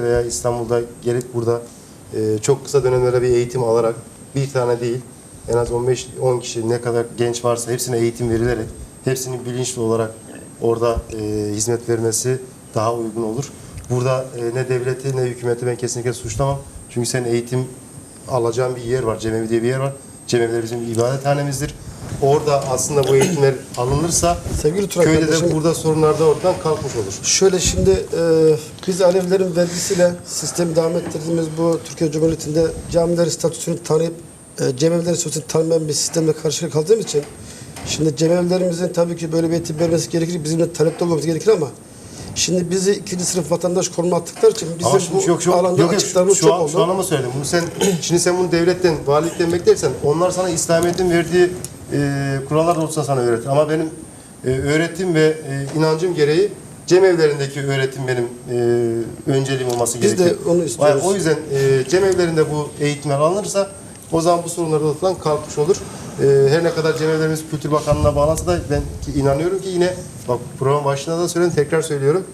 veya İstanbul'da gelip burada e, çok kısa dönemlere bir eğitim alarak bir tane değil en az 15-10 kişi ne kadar genç varsa hepsine eğitim verilerek hepsinin bilinçli olarak orada e, hizmet vermesi daha uygun olur. Burada e, ne devleti ne hükümeti ben kesinlikle suçlamam. Çünkü senin eğitim alacağın bir yer var. Cemevi diye bir yer var. Cemeviler bizim ibadethanemizdir. Orada aslında bu eğitimler alınırsa Sevgili Turan köyde kardeşim, de burada sorunlar da ortadan kalkmış olur. Şöyle şimdi e, biz Alevilerin vergisiyle sistemi devam ettirdiğimiz bu Türkiye Cumhuriyeti'nde camilerin statüsünü tanıyıp e, cemevlerin statüsünü tanımayan bir sistemle karşı kaldığımız için şimdi cemevlerimizin tabii ki böyle bir eğitim vermesi gerekir. Bizim de talepte olmamız gerekir ama şimdi bizi ikinci sınıf vatandaş konuma attıkları için bizim Ama şimdi bu yok, şu, alanda yok, yok, açıklarımız şu, çok an, oldu. şu an ama söyledim. Bunu sen, şimdi sen bunu devletten, valilikten beklersen onlar sana İslamiyet'in verdiği e, kurallar olsa sana öğretir. Ama benim e, öğretim ve e, inancım gereği cemevlerindeki öğretim benim e, önceliğim olması Biz de gerekiyor. onu istiyoruz. O yüzden e, cemevlerinde bu eğitimler alınırsa o zaman bu sorunlar ortadan kalkmış olur. E, her ne kadar cemevlerimiz Kültür Bakanlığı'na bağlansa da ben ki inanıyorum ki yine bak program başında da söyledim tekrar söylüyorum.